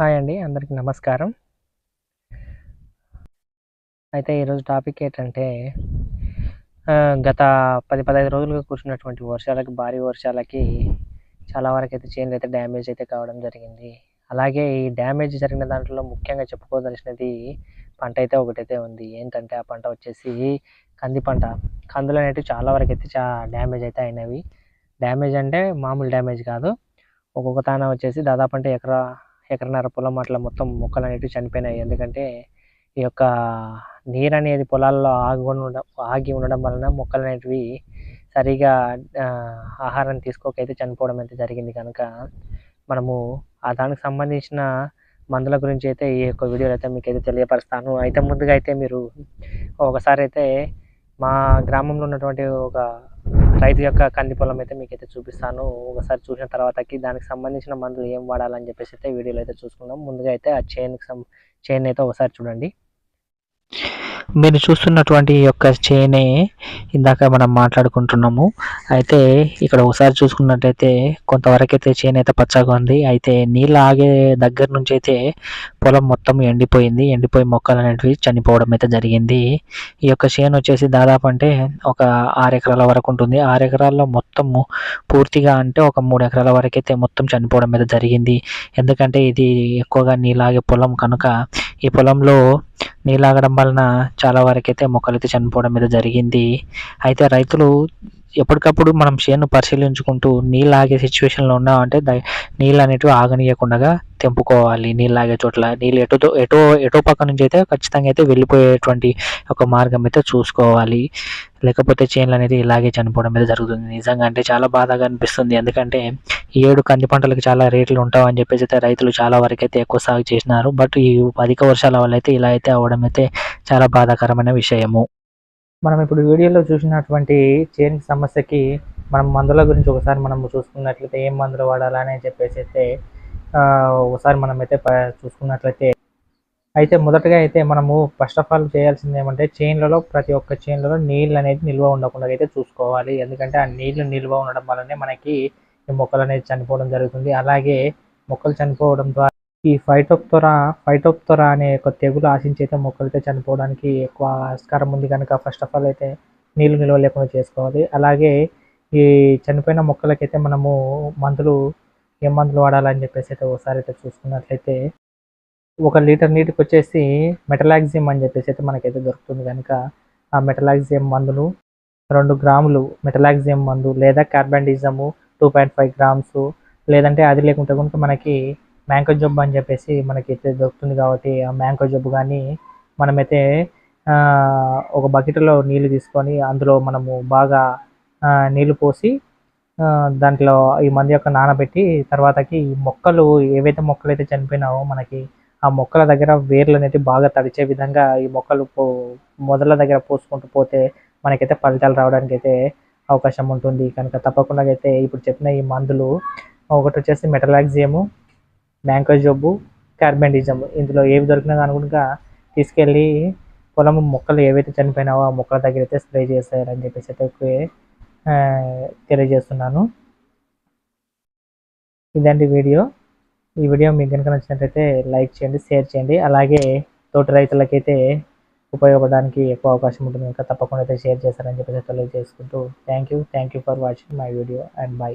Hi అండి అందరికి నమస్కారం. అయితే ఈరోజు టాపిక్ ఏంటంటే గత పది పదహైదు రోజులుగా కూర్చున్నటువంటి వర్షాలకి భారీ వర్షాలకి చాలా వరకు అయితే చేనులు అయితే డ్యామేజ్ అయితే కావడం జరిగింది. అలాగే ఈ డ్యామేజ్ జరిగిన దాంట్లో ముఖ్యంగా చెప్పుకోదలసినది పంట అయితే ఒకటైతే ఉంది. ఏంటంటే ఆ పంట వచ్చేసి కంది పంట. కందులు అనేవి చాలా వరకు అయితే చా డ్యామేజ్ అయితే అయినవి. డ్యామేజ్ అంటే మామూలు డ్యామేజ్ కాదు. ఒక్కొక్క తాన వచ్చేసి దాదాపు అంటే ఎకరా ఎకరన్నర పొలం అట్లా మొత్తం మొక్కలు అనేటివి చనిపోయినాయి. ఎందుకంటే ఈ యొక్క నీరు అనేది పొలాల్లో ఆగి ఉండడం ఆగి ఉండడం వలన మొక్కలు అనేటివి సరిగా ఆహారం తీసుకోకైతే చనిపోవడం అయితే జరిగింది కనుక మనము ఆ దానికి సంబంధించిన మందుల గురించి అయితే ఈ యొక్క వీడియోలో అయితే మీకు అయితే తెలియపరుస్తాను. అయితే ముందుగా అయితే మీరు ఒకసారి అయితే మా గ్రామంలో ఉన్నటువంటి ఒక రైతు యొక్క కంది పొలం అయితే మీకు అయితే చూపిస్తాను. ఒకసారి చూసిన తర్వాతకి దానికి సంబంధించిన మందులు ఏం వాడాలని చెప్పేసి అయితే వీడియోలో అయితే చూసుకుందాం. ముందుగా అయితే ఆ చైన్కి సం చైన్ అయితే ఒకసారి చూడండి. మీరు చూస్తున్నటువంటి ఈ యొక్క చేనే ఇందాక మనం మాట్లాడుకుంటున్నాము. అయితే ఇక్కడ ఒకసారి చూసుకున్నట్టయితే కొంతవరకు అయితే చేను అయితే పచ్చగా ఉంది. అయితే నీళ్ళు ఆగే దగ్గర నుంచి అయితే పొలం మొత్తం ఎండిపోయింది. ఎండిపోయి మొక్కలు అనేటివి చనిపోవడం అయితే జరిగింది. ఈ యొక్క చేను వచ్చేసి దాదాపు అంటే ఒక ఆరు ఎకరాల వరకు ఉంటుంది. ఆరు ఎకరాల్లో మొత్తము పూర్తిగా అంటే ఒక మూడు ఎకరాల వరకు అయితే మొత్తం చనిపోవడం అయితే జరిగింది. ఎందుకంటే ఇది ఎక్కువగా నీళ్ళు ఆగే పొలం కనుక ఈ పొలంలో నీళ్ళాగడం వలన చాలా వరకైతే మొక్కలైతే చనిపోవడం మీద జరిగింది. అయితే రైతులు ఎప్పటికప్పుడు మనం చేను పరిశీలించుకుంటూ నీళ్ళు ఆగే సిచ్యువేషన్లో ఉన్నామంటే దయ నీళ్ళు అనేటివి ఆగనీయకుండా తెంపుకోవాలి నీళ్ళు ఆగే చోట్ల. నీళ్ళు ఎటుతో ఎటో ఎటో పక్క నుంచి అయితే ఖచ్చితంగా అయితే వెళ్ళిపోయేటువంటి ఒక మార్గం అయితే చూసుకోవాలి. లేకపోతే చేనులు అనేది ఇలాగే చనిపోవడం మీద జరుగుతుంది. నిజంగా అంటే చాలా బాధగా అనిపిస్తుంది. ఎందుకంటే ఈ ఏడు కంది పంటలకు చాలా రేట్లు ఉంటావని చెప్పేసి అయితే రైతులు చాలా వరకు అయితే ఎక్కువ సాగు చేసినారు. బట్ ఈ అధిక వర్షాల వల్ల అయితే ఇలా అయితే అవడం అయితే చాలా బాధాకరమైన విషయము. మనం ఇప్పుడు వీడియోలో చూసినటువంటి చేను సమస్యకి మనం మందుల గురించి ఒకసారి మనం చూసుకున్నట్లయితే ఏం మందులు వాడాలని చెప్పేసి అయితే ఒకసారి మనం అయితే చూసుకున్నట్లయితే. అయితే మొదటగా అయితే మనము ఫస్ట్ ఆఫ్ ఆల్ చేయాల్సింది ఏమంటే చైన్లలో ప్రతి ఒక్క చైన్లలో నీళ్ళు అనేది నిల్వ ఉండకుండా అయితే చూసుకోవాలి. ఎందుకంటే ఆ నీళ్ళు నిల్వ ఉండడం వల్లనే మనకి ఈ మొక్కలు అనేది చనిపోవడం జరుగుతుంది. అలాగే మొక్కలు చనిపోవడం ద్వారా ఈ ఫైటోప్తోరా ఫైటోప్తోరా అనే ఒక తెగులు ఆశించి అయితే మొక్కలు అయితే చనిపోవడానికి ఎక్కువ ఆస్కారం ఉంది కనుక ఫస్ట్ ఆఫ్ ఆల్ అయితే నీళ్ళు నిల్వ లేకుండా చేసుకోవాలి. అలాగే ఈ చనిపోయిన మొక్కలకైతే మనము మందులు ఏ మందులు వాడాలని చెప్పేసి అయితే ఒకసారి అయితే చూసుకున్నట్లయితే ఒక లీటర్ నీటికి వచ్చేసి మెటలాక్సిమ్ అని చెప్పేసి అయితే మనకైతే దొరుకుతుంది కనుక ఆ మెటలాక్సియం మందులు రెండు గ్రాములు మెటలాక్సియం మందు లేదా carbendazim two point five grams లేదంటే అది లేకుంటే కనుక మనకి మ్యాంకో జబ్బు అని చెప్పేసి మనకి అయితే దొరుకుతుంది కాబట్టి ఆ మ్యాంకో జబ్బు కానీ మనమైతే ఒక బకెట్లో నీళ్ళు తీసుకొని అందులో మనము బాగా నీళ్ళు పోసి దాంట్లో ఈ మందు యొక్క నానబెట్టి తర్వాతకి ఈ మొక్కలు ఏవైతే మొక్కలు అయితే చనిపోయినావో మనకి ఆ మొక్కల దగ్గర వేర్లు అనేవి బాగా తడిచే విధంగా ఈ మొక్కలు పో మొదల దగ్గర పోసుకుంటూ పోతే మనకైతే ఫలితాలు రావడానికి అయితే అవకాశం ఉంటుంది. కనుక తప్పకుండా అయితే ఇప్పుడు చెప్పిన ఈ మందులు ఒకటి వచ్చేసి మెటలాక్సియము మ్యాంకో జబ్బు కార్బెండిజం ఇందులో ఏవి దొరికినా కానీ తీసుకెళ్ళి పొలం మొక్కలు ఏవైతే చనిపోయినావో ఆ మొక్కల దగ్గర అయితే స్ప్రే చేస్తారని చెప్పేసి అయితే తెలియజేస్తున్నాను. ఇదండి వీడియో. ఈ వీడియో మీకు కనుక నచ్చినట్లయితే లైక్ చేయండి షేర్ చేయండి. అలాగే తోటి రైతులకైతే ఉపయోగపడడానికి ఎక్కువ అవకాశం ఉంటుంది కనుక తప్పకుండా అయితే షేర్ చేస్తారని చెప్పేసి తెలియజేసుకుంటూ thank you thank you for watching my video and bye.